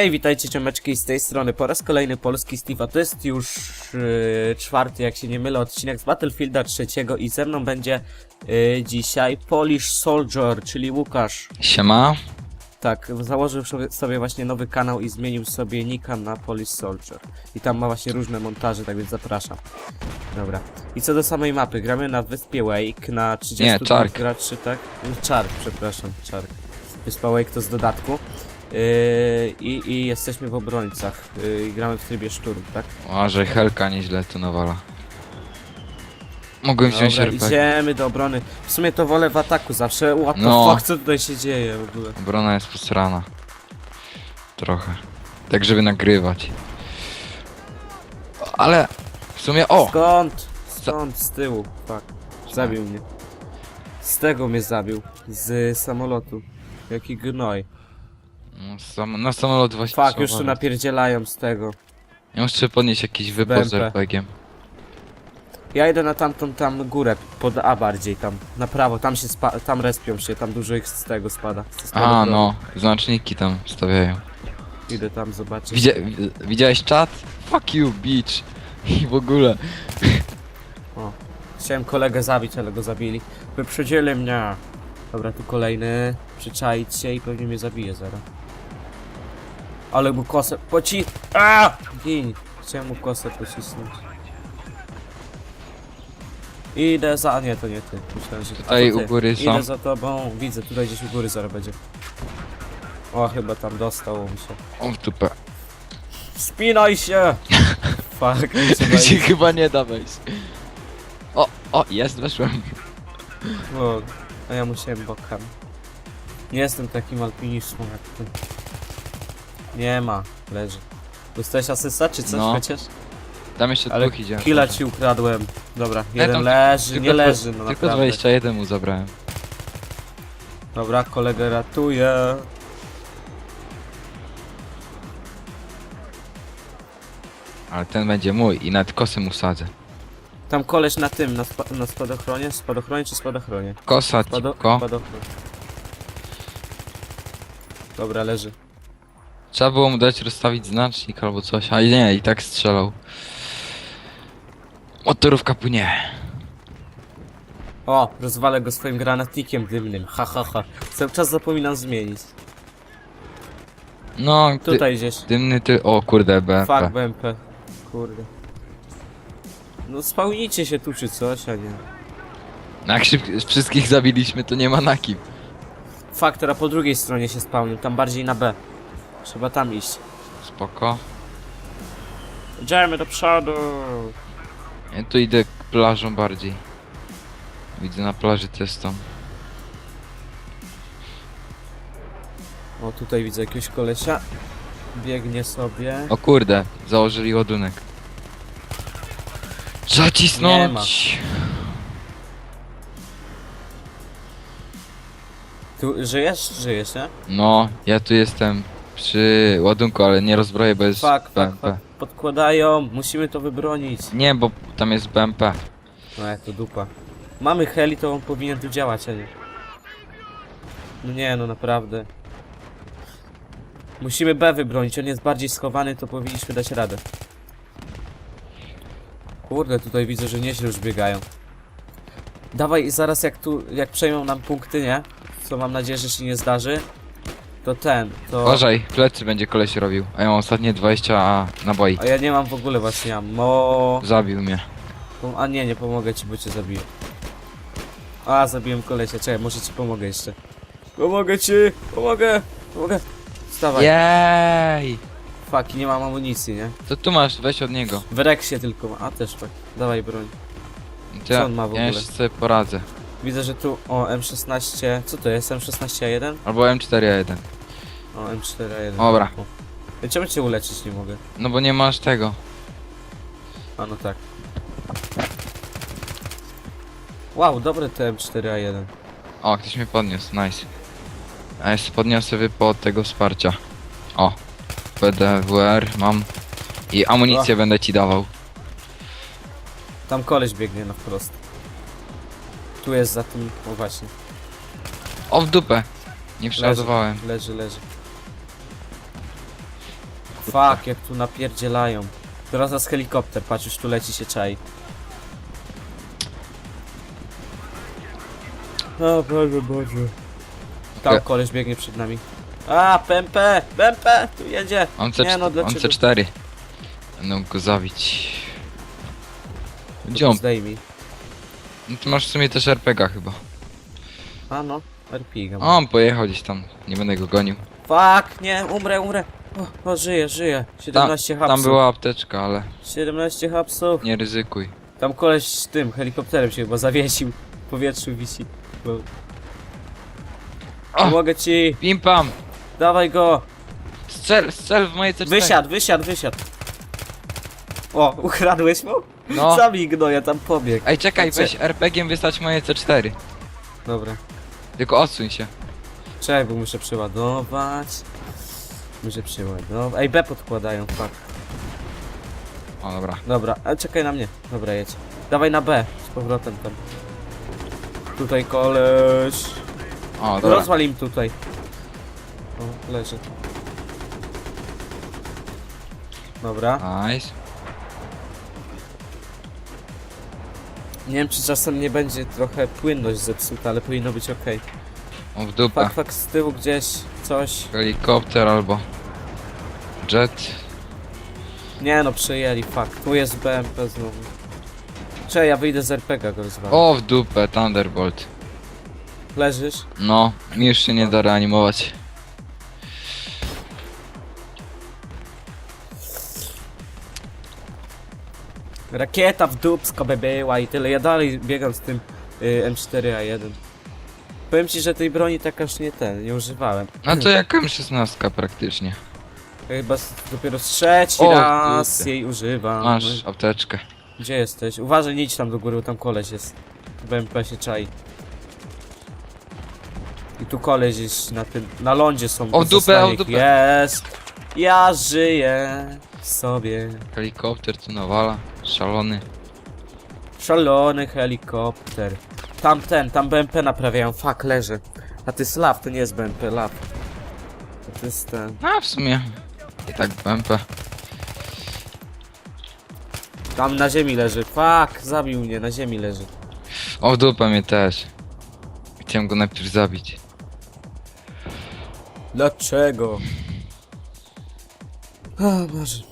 Hej, witajcie ciomeczki z tej strony. Po raz kolejny polski Steve, a to jest już yy, czwarty, jak się nie mylę, odcinek z Battlefielda trzeciego i ze mną będzie yy, dzisiaj Polish Soldier, czyli Łukasz. Siema. Tak, założył sobie- właśnie nowy kanał i zmienił sobie nika na Polish Soldier. I tam ma właśnie różne montaże, tak więc zapraszam. Dobra. I co do samej mapy, gramy na wyspie Wake na 30 Nie, Czark. graczy, tak? Czark, przepraszam, Czark. Wyspa Wake to z dodatku. Yy, i, I jesteśmy w obrońcach. Yy, gramy w trybie szturm, tak? O, że Helka nieźle tu nawala. Mogłem wziąć Dobra, RPG. idziemy do obrony. W sumie to wolę w ataku zawsze. What the No. fuck, co tutaj się dzieje w ogóle? Obrona jest posrana. Trochę. Tak, żeby nagrywać. Ale w sumie o! Skąd? Skąd? Z tyłu. Fuck. Zabił mnie. Z tego mnie zabił. Z samolotu. Jaki gnoj. No, Sam, na samolot właśnie. Fuck, już tu napierdzielają z tego. Ja muszę podnieść jakiś wybór z BMP. RPG-iem. Ja idę na tamtą tam górę, pod A bardziej tam. Na prawo, tam się spa tam respią się, tam dużo ich z tego spada. ze A, spadochroну. no. Znaczniki tam stawiają. Idę tam zobaczyć. Widzia wi- widziałeś czat? Fuck you, bitch. I w ogóle. O, chciałem kolegę zabić, ale go zabili. Wyprzedzili mnie. Dobra, tu kolejny. Przyczaić się i pewnie mnie zabije zaraz. Ale mu kosę poci... A! Gin. Chciałem mu kosę pocisnąć. Idę za... A nie, to nie ty. Myślałem, że... Tutaj to ty. u góry Idę są. za tobą. Widzę, tutaj gdzieś u góry zaraz będzie. O, chyba tam dostało mi się. O, w dupę. Spinaj się! Fuck, nie się chyba nie da wejść. O, o, jest, weszłem. O, a ja musiałem bokiem. Nie jestem takim alpinistą jak ty. Nie ma, leży. Dostałeś asysta czy coś No. chociaż? Tam jeszcze Ale dwóch idzie. killa ci ukradłem. Dobra, jeden tam leży, nie leży, no Tylko naprawdę. 21 mu zabrałem. Dobra, kolegę ratuję. Ale ten będzie mój i nawet kosy mu sadzę. Tam koleś na tym, na, spa na spadochronie? Spadochronie czy spadochronie? Kosa, Spado cipko. spadochron. Dobra, leży. Trzeba było mu dać rozstawić znacznik albo coś, a nie, i tak strzelał. Motorówka płynie. O, rozwalę go swoim granatnikiem dymnym. Ha, ha, ha. Cały czas zapominam zmienić. No, ty, Tutaj gdzieś. dymny ty... O kurde. Fuck BMP. Kurde. No spełnijcie się tu czy coś, a nie. No Jak szyb... wszystkich zabiliśmy, to nie ma na kim. Fuck, teraz po drugiej stronie się spełnił, tam bardziej na B. Trzeba tam iść. Spoko. Idziemy do przodu. Ja tu idę plażą bardziej. Widzę na plaży testą. O, tutaj widzę jakiegoś kolesia. Biegnie sobie. O kurde, założyli ładunek. Zacisnąć! Tu żyjesz? Żyjesz, nie? No, ja tu jestem przy ładunku, ale nie rozbroję, bo jest Fuck, fuck, BMP. fuck. Podkładają, musimy to wybronić. Nie, bo tam jest BMP. No jak to dupa. Mamy heli, to on powinien tu działać, a nie. No nie, no naprawdę. Musimy B wybronić, on jest bardziej schowany, to powinniśmy dać radę. Kurde, tutaj widzę, że nieźle już biegają. Dawaj, zaraz jak tu, jak przejmą nam punkty, nie? Co mam nadzieję, że się nie zdarzy. To ten, to... Uważaj, plecy będzie koleś robił. A ja mam ostatnie 20 naboi. A ja nie mam w ogóle właśnie ammo. Zabił mnie. Pom- A nie, nie pomogę ci, bo cię zabiję. A, zabiłem kolesia, czekaj, może ci pomogę jeszcze. Pomogę ci! Pomogę! Pomogę! Wstawaj. Jej! Fuck, nie mam amunicji, nie? To tu masz, weź od niego. W reksie tylko ma. A, też tak. Dawaj broń. To ja, Co on ma w ja ogóle? jeszcze sobie poradzę. Widzę, że tu... O, M16... Co to jest? M16A1? Albo M4A1. O, M4A1. Dobra. O. Czemu cię uleczyć nie mogę? No bo nie masz tego. A, no tak. Wow, dobre te M4A1. O, ktoś mnie podniósł, nice. A jeszcze podniosę wypo od tego wsparcia. O, PDWR mam. I amunicję będę ci dawał. Tam koleś biegnie na wprost. Tu jest za tym... O, właśnie. O, w dupę. Nie przeładowałem. Leży, leży. Fuck, jak tu napierdzielają. Teraz nas helikopter, patrz, już tu leci się czai. O Boże, Boże. Tam Okej. koleś biegnie przed nami. A, PMP, PMP, tu jedzie. Mam, C Nie, no, mam dlaczego? C4. Będę go zabić. Gdzie on? Zdejmij. No ty masz w sumie też RPG chyba. A no, RPG. O, on pojechał gdzieś tam. Nie będę go gonił. Fuck, nie, umrę, umrę. O, o żyję, żyję. 17 Tam hapsów. była apteczka, ale 17 hapsów. nie ryzykuj. Tam koleś z tym helikopterem się chyba zawiesił. W powietrzu wisi. Bo... O! Pomogę ci! Pimpam! Dawaj go! Strzel, strzel w moje C4. Wysiadł, wysiadł, wysiadł. O, ukradłeś mu? No. Zabij gnoja, tam pobiegł. Ej, czekaj, Cze- weź RPG-iem wystać moje C4. Dobra. Tylko odsuń się. Czekaj, bo muszę przeładować. Muszę przeładować. Ej, B podkładają, fuck. O, dobra. Dobra, ale czekaj na mnie. Dobra, jedź. Dawaj na B, z powrotem tam. Tutaj koleś. O, dobra. Rozwal im tutaj. O, leży. Dobra. Nice. Nie wiem, czy czasem nie będzie trochę płynność zepsuta, ale powinno być ok. O, w dupę. Fak, fak, z tyłu gdzieś coś. Helikopter albo... Jet. Nie no, przejęli, fakt. Tu jest BMP znowu. Czekaj, ja wyjdę z RPG go rozwalę. O, w dupę, Thunderbolt. Leżysz? No, mi już się nie da reanimować. Rakieta w dupsko by była i tyle. Ja dalej biegam z tym y, M4A1. Powiem ci, że tej broni tak aż nie ten, nie używałem. No to jak M16 praktycznie. Chyba s- dopiero trzeci O, raz kurde. jej używam. Masz apteczkę. Gdzie jesteś? Uważaj, nie idź tam do góry, bo tam koleś jest. BMP się czai. I tu koleś jest na tym, na lądzie są. O, w dupę, o, w dupę. Jest! Ja żyję sobie. Helikopter tu nawala. Szalony. Szalony helikopter. Tam ten, tam BMP naprawiają, fuck, leży. A to jest law, to nie jest BMP, law. To jest ten. A w sumie. I tak BMP. Tam na ziemi leży, fuck, zabił mnie, na ziemi leży. O, w dupę mnie też. Chciałem go najpierw zabić. Dlaczego? O Boże.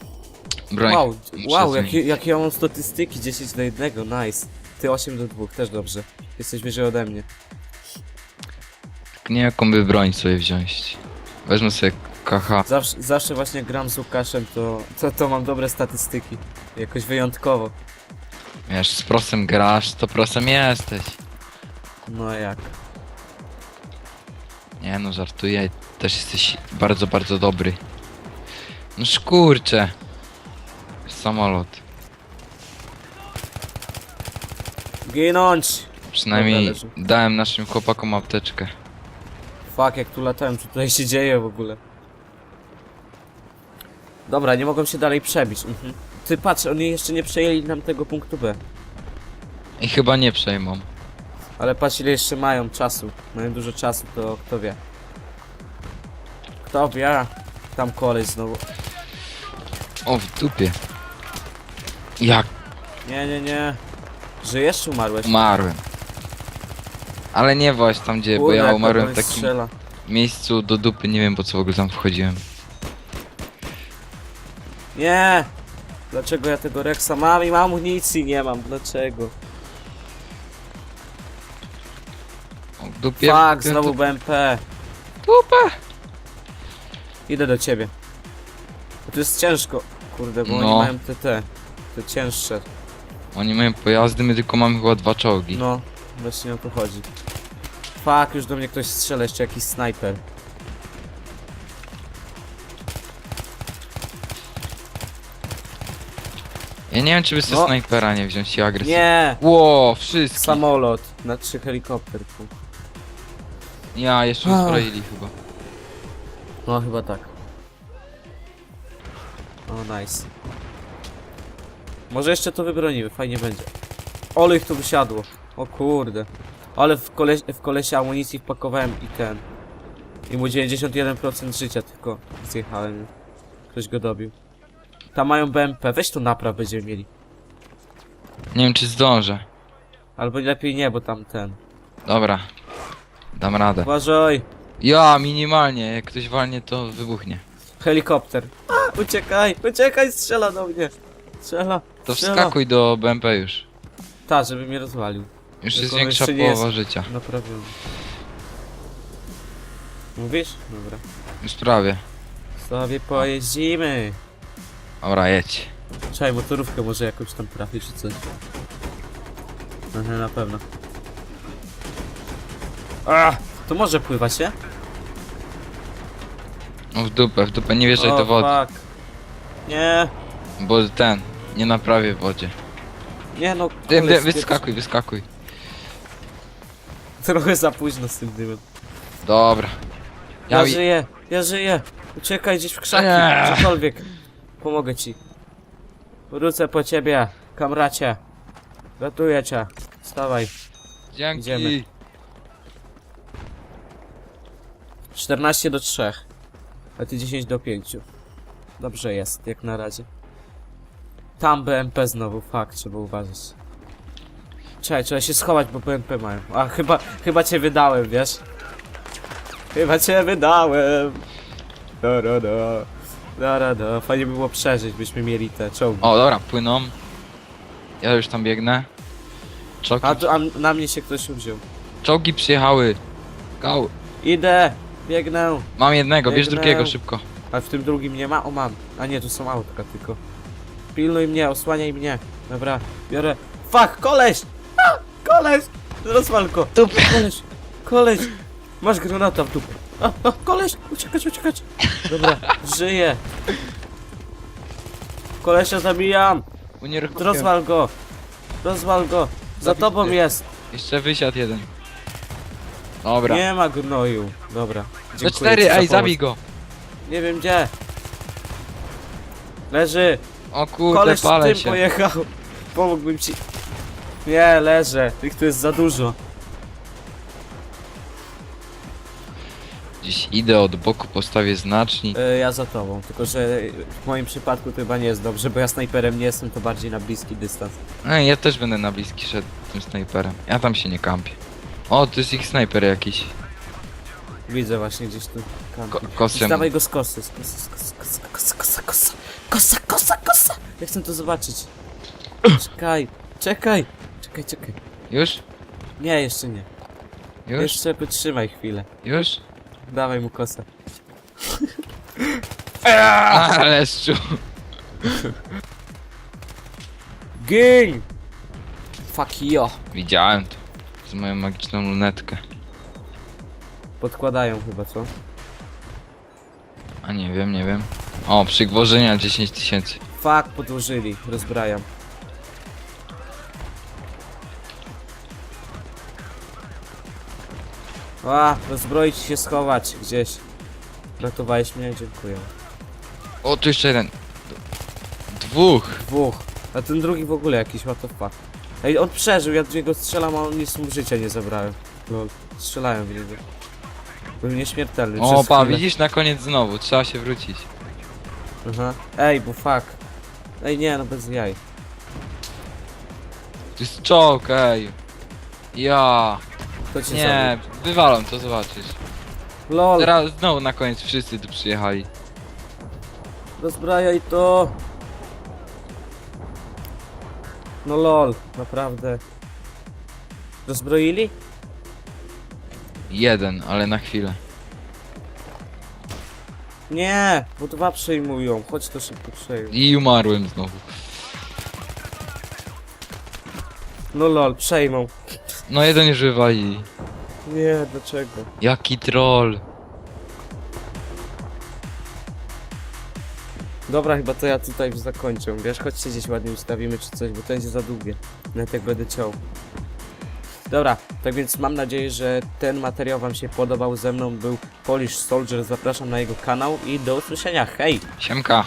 Broń. Wow, muszę wow, zmienić. jakie, jakie ja mam statystyki 10 do 1, nice. Ty 8 do 2, też dobrze. Jesteś wyżej ode mnie. Tak nie jaką by broń sobie wziąć. Wezmę sobie KH. Zawsze, zawsze właśnie gram z Łukaszem, to, to, to mam dobre statystyki. Jakoś wyjątkowo. Wiesz, z prosem grasz, to prosem jesteś. No jak. Nie no, żartuję. Też jesteś bardzo, bardzo dobry. No szkurcze. Samolot. Ginąć! Przynajmniej Dobra, leży. dałem naszym chłopakom apteczkę. Fuck, jak tu latałem, co tutaj się dzieje w ogóle? Dobra, nie mogą się dalej przebić. Mhm. Ty patrz, oni jeszcze nie przejęli nam tego punktu B. I chyba nie przejmą. Ale patrz ile jeszcze mają czasu. Mają dużo czasu, to kto wie. Kto wie? Tam koleś znowu. O, w dupie. Jak Nie, nie, nie. Żyjesz czy umarłeś? umarłem. Ale nie właśnie tam gdzie, bo Kurde, ja jak umarłem w takim Strzela. miejscu do dupy, nie wiem po co w ogóle tam wchodziłem. Nie! Dlaczego ja tego Rexa mam i mam amunicji nie mam? Dlaczego? O, w dupie. Fuck, w znowu BMP. Dupę. Idę do ciebie. Bo to jest ciężko. Kurde, bo oni No. mają te te. Cięższe. Oni mają pojazdy, my tylko mamy chyba dwa czołgi. No, właśnie o to chodzi. Fuck, już do mnie ktoś strzela, jeszcze jakiś snajper. Ja nie wiem czy by sobie No. snajpera nie wziąć i agresję. Nie! Ło, wszystko. Samolot na trzy helikopter. tu. Ja, jeszcze Ach. uzbroili chyba. No, chyba tak. O, nice. Może jeszcze to wybronimy, fajnie będzie. Ole ich tu wysiadło. O kurde. Ale w, koleś, w kolesie amunicji wpakowałem i ten. I mu 91% życia tylko zjechałem. Ktoś go dobił. Tam mają BMP, weź to napraw będziemy mieli. Nie wiem czy zdążę. Albo lepiej nie, bo tam ten. Dobra. Dam radę. Uważaj! Ja, minimalnie. Jak ktoś walnie, to wybuchnie. Helikopter. A, uciekaj, uciekaj, strzela do mnie. Strzela, To wskakuj do BMP już. Ta, żeby mnie rozwalił. Już Tylko jest on większa jeszcze nie połowa życia. Naprawiony. Mówisz? Dobra. Już prawie. Sobie pojeździmy. Dobra, jedź. Czekaj, motorówkę może jakąś tam trafi czy coś. Aha, na pewno. A, to może pływać, nie? No w dupę, w dupę. Nie wjeżdżaj O, do wody. fuck. Nie, Bo ten, nie naprawię w wodzie. nie no. Dym, koleś, dym, wyskakuj, wyskakuj. Trochę za późno z tym dymem. Dobra. Ja, Ja żyję, ja żyję. Uciekaj gdzieś w krzaki, Nie. gdziekolwiek. Pomogę ci. Wrócę po ciebie, kamracie. Ratuję cię. Wstawaj. Dzięki. Idziemy. 14 do 3. A ty 10 do 5. Dobrze jest, jak na razie. Tam BMP znowu, fakt, trzeba uważać. Czekaj, trzeba się schować, bo BMP mają. A chyba, chyba cię wydałem, wiesz? Chyba cię wydałem. Da, da, da. Da, da, da. Fajnie by było przeżyć, byśmy mieli te czołgi. O, dobra, płyną. Ja już tam biegnę. Czołgi, A, tu- a na mnie się ktoś wziął. czołgi przyjechały. Go. Idę, biegnę. Mam jednego, bierz Biegnę. drugiego szybko. A w tym drugim nie ma? O mam. A nie, tu są autka tylko. Pilnuj mnie, osłaniaj mnie. Dobra, biorę. Fuck, koleś! A, koleś! Rozwal go. Dupę. Koleś, koleś. Masz granata w dupę. A, a, koleś, uciekać, uciekać. Dobra, żyję. Kolesia zabijam. Unieruchomiłem. Rozwal go. Rozwal go. Za Zabity. tobą jest. Jeszcze wysiadł jeden. Dobra. Nie ma gnoju. Dobra. Do dziękuję cztery, za ej, pomoc. zabij go. Nie wiem gdzie. Leży. O kurde, Koleś z palę tym się. pojechał. Pomógłbym ci. Nie, leżę. Tych tu jest za dużo. Dziś idę od boku, postawię znacznik. E, ja za tobą. Tylko, że w moim przypadku to chyba nie jest dobrze, bo ja snajperem nie jestem, to bardziej na bliski dystans. Ej, ja też będę na bliski szedł tym snajperem. Ja tam się nie kampię. O, to jest ich snajper jakiś. Widzę właśnie gdzieś tu. Ko kampi. kosem. Dawaj go z kosy, z kosy, z kosy, kosa, kosa, kosa, kosa, kosa, kosa, kosa. Ja chcę to zobaczyć. Czekaj, czekaj, czekaj, czekaj. Już? Nie, jeszcze nie. Już? Jeszcze wytrzymaj chwilę. Już? Dawaj mu kosę. Ale szczu. Gin! Fuck yo. Widziałem to. Z moją magiczną lunetkę. Podkładają chyba, co? A nie wiem, nie wiem. O, przygwożenia 10 tysięcy. Fuck, podłożyli, rozbrajam. A, rozbroić się, schować gdzieś. Ratowałeś mnie, dziękuję. O, tu jeszcze jeden. Dwóch. Dwóch. A ten drugi w ogóle jakiś, what the fuck. Ej, on przeżył, ja do niego strzelam, a on nic mu życia nie zabrałem. Lol, strzelają w niego. Był nieśmiertelny O, przez pa, chwilę. widzisz na koniec znowu, trzeba się wrócić. Aha. Ej, bo fuck. Ej, nie, no bez jaj. Tu jest czołg, ej. Ja. Kto cię Nie, wywalam to, zobaczysz. zabił? LOL, Teraz znowu na koniec wszyscy tu przyjechali. rozbrajaj to. No lol, naprawdę. Rozbroili? Jeden, ale na chwilę. Nie, bo dwa przejmują. Chodź to szybko przejmuj. I umarłem znowu. No lol, przejmą. No jeden już wywalili. Nie, dlaczego? Jaki troll. Dobra, chyba to ja tutaj już zakończę. Wiesz, chodźcie gdzieś ładnie ustawimy czy coś, bo to będzie za długie. Nawet jak będę ciął. Dobra, tak więc mam nadzieję, że ten materiał wam się podobał. Ze mną był Polish Soldier. Zapraszam na jego kanał i do usłyszenia. Hej! Siemka.